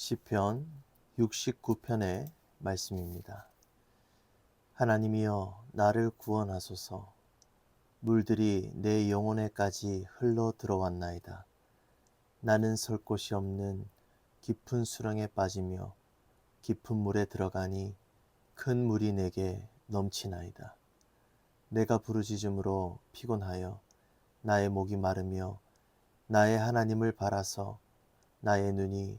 시편 69편의 말씀입니다. 하나님이여 나를 구원하소서 물들이 내 영혼에까지 흘러 들어왔나이다. 나는 설 곳이 없는 깊은 수렁에 빠지며 깊은 물에 들어가니 큰 물이 내게 넘치나이다. 내가 부르짖음으로 피곤하여 나의 목이 마르며 나의 하나님을 바라서 나의 눈이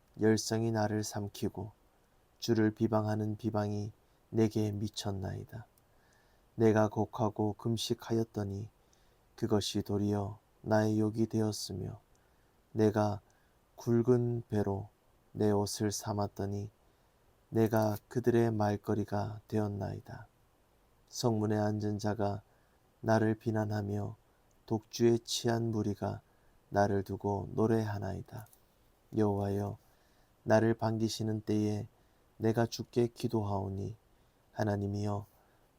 열성이 나를 삼키고 주를 비방하는 비방이 내게 미쳤나이다. 내가 곡하고 금식하였더니 그것이 도리어 나의 욕이 되었으며 내가 굵은 배로 내 옷을 삼았더니 내가 그들의 말거리가 되었나이다. 성문에 앉은 자가 나를 비난하며 독주에 취한 무리가 나를 두고 노래하나이다. 여호와여 나를 반기시는 때에 내가 주께 기도하오니 하나님이여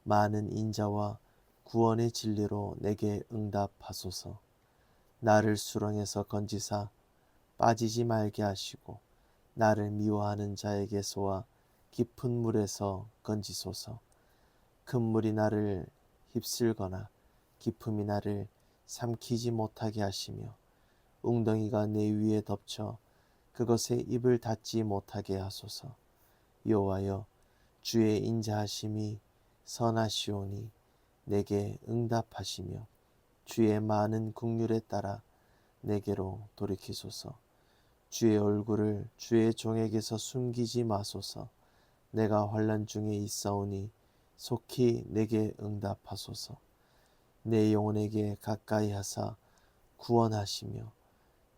많은 인자와 구원의 진리로 내게 응답하소서. 나를 수렁에서 건지사 빠지지 말게 하시고 나를 미워하는 자에게서와 깊은 물에서 건지소서. 큰 물이 나를 휩쓸거나 깊음이 나를 삼키지 못하게 하시며 웅덩이가 내 위에 덮쳐 그것에 입을 닫지 못하게 하소서. 여호와여 주의 인자하심이 선하시오니 내게 응답하시며 주의 많은 국률에 따라 내게로 돌이키소서. 주의 얼굴을 주의 종에게서 숨기지 마소서. 내가 환란 중에 있사오니 속히 내게 응답하소서. 내 영혼에게 가까이 하사 구원하시며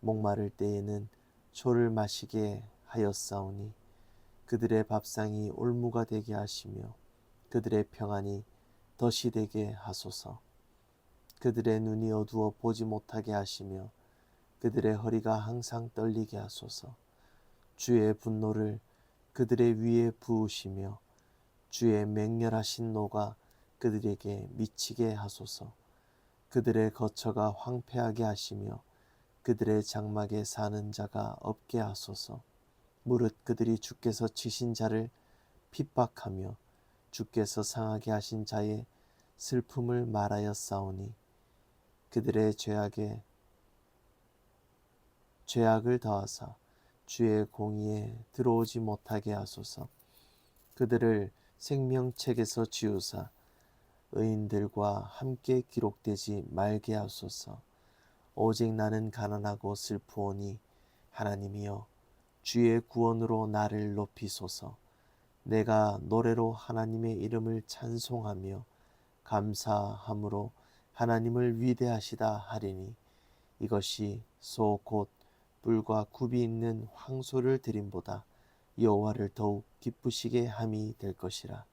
목마를 때에는 초를 마시게 하였사오니 그들의 밥상이 올무가 되게 하시며 그들의 평안이 덫이 되게 하소서. 그들의 눈이 어두워 보지 못하게 하시며 그들의 허리가 항상 떨리게 하소서. 주의 분노를 그들의 위에 부으시며 주의 맹렬하신 노가 그들에게 미치게 하소서. 그들의 거처가 황폐하게 하시며 그들의 장막에 사는 자가 없게 하소서. 무릇 그들이 주께서 치신 자를 핍박하며 주께서 상하게 하신 자의 슬픔을 말하였사오니 그들의 죄악에 죄악을 더하사 주의 공의에 들어오지 못하게 하소서. 그들을 생명책에서 지우사 의인들과 함께 기록되지 말게 하소서. 오직 나는 가난하고 슬프오니 하나님이여 주의 구원으로 나를 높이소서. 내가 노래로 하나님의 이름을 찬송하며 감사함으로 하나님을 위대하시다 하리니 이것이 소 곧 뿔과 굽이 있는 황소를 드림보다 여호와를 더욱 기쁘시게 함이 될 것이라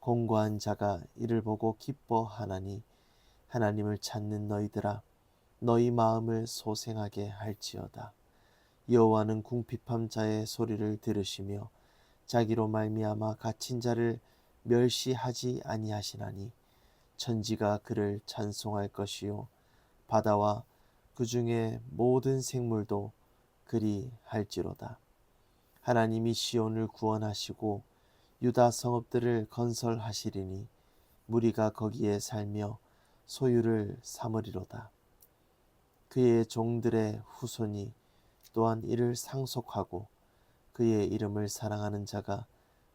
공고한 자가 이를 보고 기뻐하나니 하나님을 찾는 너희들아 너희 마음을 소생하게 할지어다 여호와는 궁핍함 자의 소리를 들으시며 자기로 말미암아 갇힌 자를 멸시하지 아니하시나니 천지가 그를 찬송할 것이요 바다와 그 중에 모든 생물도 그리 할지로다. 하나님이 시온을 구원하시고 유다 성읍들을 건설하시리니 무리가 거기에 살며 소유를 삼으리로다. 그의 종들의 후손이 또한 이를 상속하고 그의 이름을 사랑하는 자가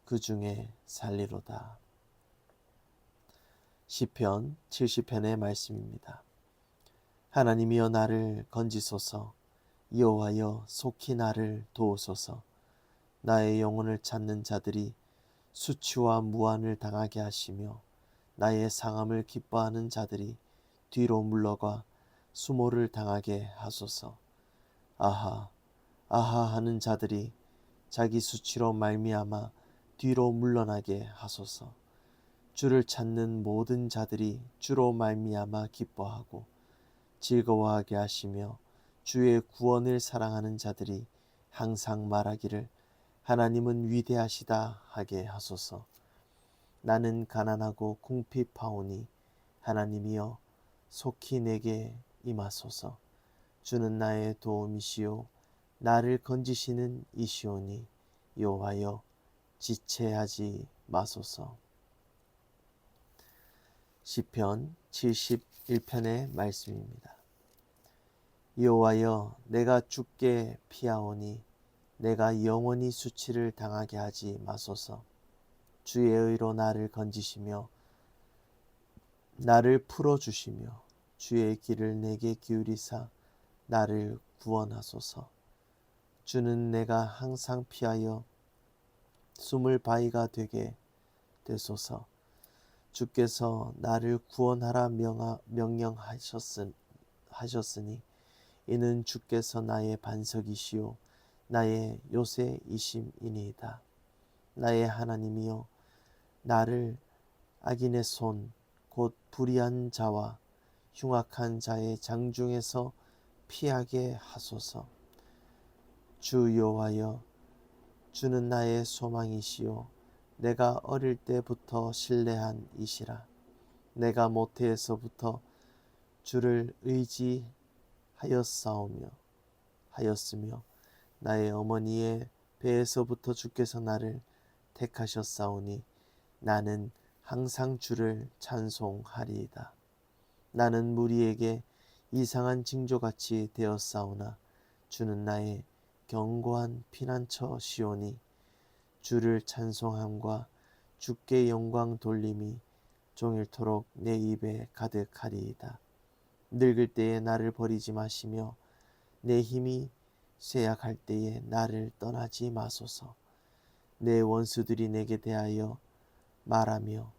그 중에 살리로다. 시편 70편의 말씀입니다. 하나님이여 나를 건지소서 여호와여 속히 나를 도우소서 나의 영혼을 찾는 자들이 수치와 무한을 당하게 하시며 나의 상함을 기뻐하는 자들이 뒤로 물러가 수모를 당하게 하소서 아하 아하 하는 자들이 자기 수치로 말미암아 뒤로 물러나게 하소서 주를 찾는 모든 자들이 주로 말미암아 기뻐하고 즐거워하게 하시며 주의 구원을 사랑하는 자들이 항상 말하기를 하나님은 위대하시다 하게 하소서. 나는 가난하고 궁핍하오니 하나님이여 속히 내게 임하소서. 주는 나의 도움이시요 나를 건지시는 이시오니 여호와여 지체하지 마소서. 시편 71편의 말씀입니다. 여호와여 내가 죽게 피하오니 내가 영원히 수치를 당하게 하지 마소서. 주의 의로 나를 건지시며 나를 풀어 주시며 주의 길을 내게 기울이사 나를 구원하소서. 주는 내가 항상 피하여 숨을 바위가 되게 되소서. 주께서 나를 구원하라 명령하셨으니 이는 주께서 나의 반석이시요 나의 요새이심이니이다. 나의 하나님이여 나를 악인의 손 곧 불의한 자와 흉악한 자의 장중에서 피하게 하소서. 주 여호와여 주는 나의 소망이시요 내가 어릴 때부터 신뢰한 이시라 내가 모태에서부터 주를 의지하였사오며 하였으며 나의 어머니의 배에서부터 주께서 나를 택하셨사오니 나는 항상 주를 찬송하리이다. 나는 무리에게 이상한 징조같이 되었사오나 주는 나의 견고한 피난처 시오니 주를 찬송함과 주께 영광 돌림이 종일토록 내 입에 가득하리이다. 늙을 때에 나를 버리지 마시며 내 힘이 쇠약할 때에 나를 떠나지 마소서. 내 원수들이 내게 대하여 말하며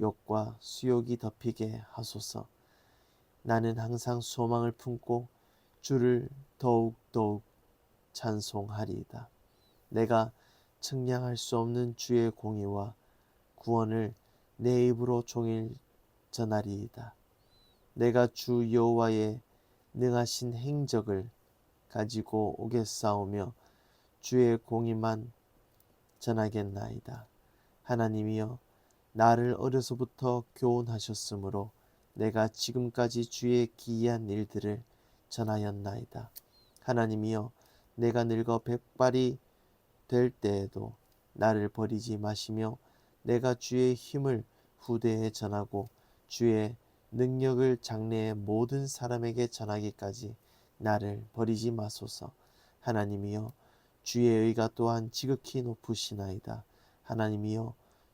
욕과 수욕이 덮이게 하소서. 나는 항상 소망을 품고 주를 더욱 더욱 찬송하리이다. 내가 측량할 수 없는 주의 공의와 구원을 내 입으로 종일 전하리이다. 내가 주 여호와의 능하신 행적을 가지고 오겠사오며 주의 공의만 전하겠나이다. 하나님이여 나를 어려서부터 교훈하셨으므로 내가 지금까지 주의 기이한 일들을 전하였나이다. 하나님이여 내가 늙어 백발이 될 때에도 나를 버리지 마시며 내가 주의 힘을 후대에 전하고 주의 능력을 장래의 모든 사람에게 전하기까지 나를 버리지 마소서. 하나님이여 주의 의가 또한 지극히 높으시나이다. 하나님이여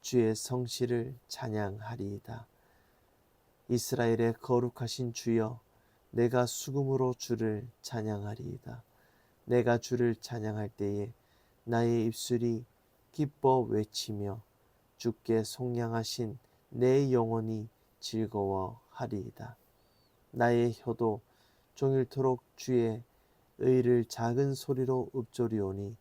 주의 성실을 찬양하리이다. 이스라엘의 거룩하신 주여 내가 수금으로 주를 찬양하리이다. 내가 주를 찬양할 때에 나의 입술이 기뻐 외치며 주께 속량하신 내 영혼이 즐거워하리이다. 나의 혀도 종일토록 주의 의를 작은 소리로 읊조리오니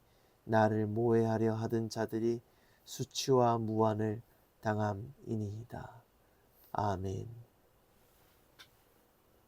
나를 모해하려 하던 자들이 수치와 무한을 당함이니이다. 아멘.